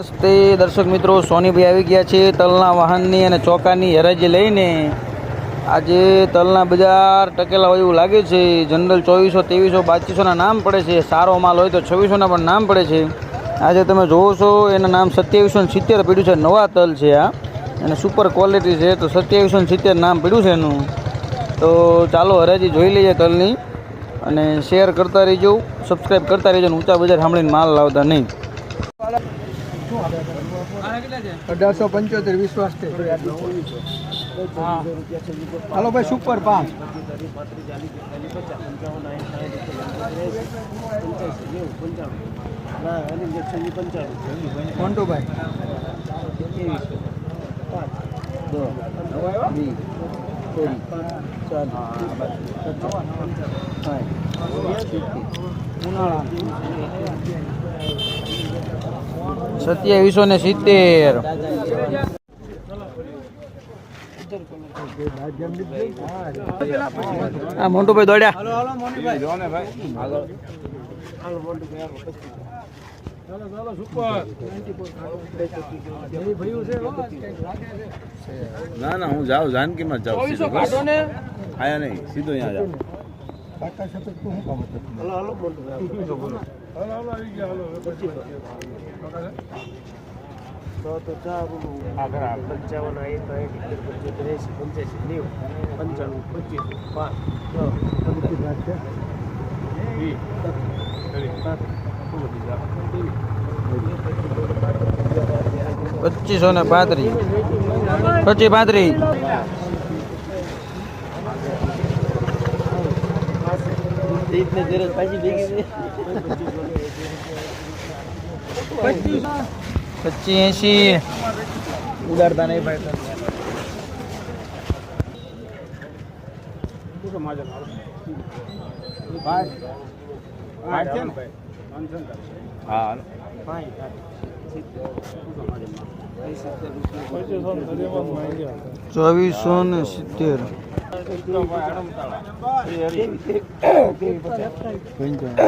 નમસ્તે દર્શક મિત્રો, સોનીભાઈ આવી ગયા છે તલના વાહનની અને ચોકાની હરાજી લઈને. આજે તલના બજાર ટકેલા હોય એવું લાગે છે. જનરલ ચોવીસો, ત્રેવીસો બાચીસોના નામ પડે છે. સારો માલ હોય તો છવ્વીસોના પણ નામ પડે છે. આજે તમે જોવો છો એના નામ સત્યાવીસો ને સિત્તેર પીડ્યું છે. નવા તલ છે આ. અને સુપર ક્વોલિટી છે, તો સત્યાવીસો ને સિત્તેર નામ પીડ્યું છે એનું. તો ચાલો હરાજી જોઈ લઈએ તલની. અને શેર કરતા રહીજો સબસ્ક્રાઈબ કરતા રહીજો ઊંચા બજાર સાંભળીને માલ લાવતા નહીં. અઢારસો પંચોતેર વિશ્વાસ છે હાલો ભાઈ સુપર પાંચ મોન્ટુભાઈ સત્યાવીસો ને સિત્તેર. હા મોન્ટુભાઈ દોડ્યા. ના ના હું જાઉં જાનકીમાં જાઉં. આયા નહીં સીધો અહીંયા જાઉં. પંચાવન એક ત્રેસી પંચ્યાસી નેવું. પંચાણું પચીસ પાંચ પચીસો ને પાંત્રીસ. પચીસ પાંત્રીસ. પચીસ એંશી ઉડાડતા નહીં ભાઈ હા હાલો. ચોવીસો ને સિત્તેર પંચાવન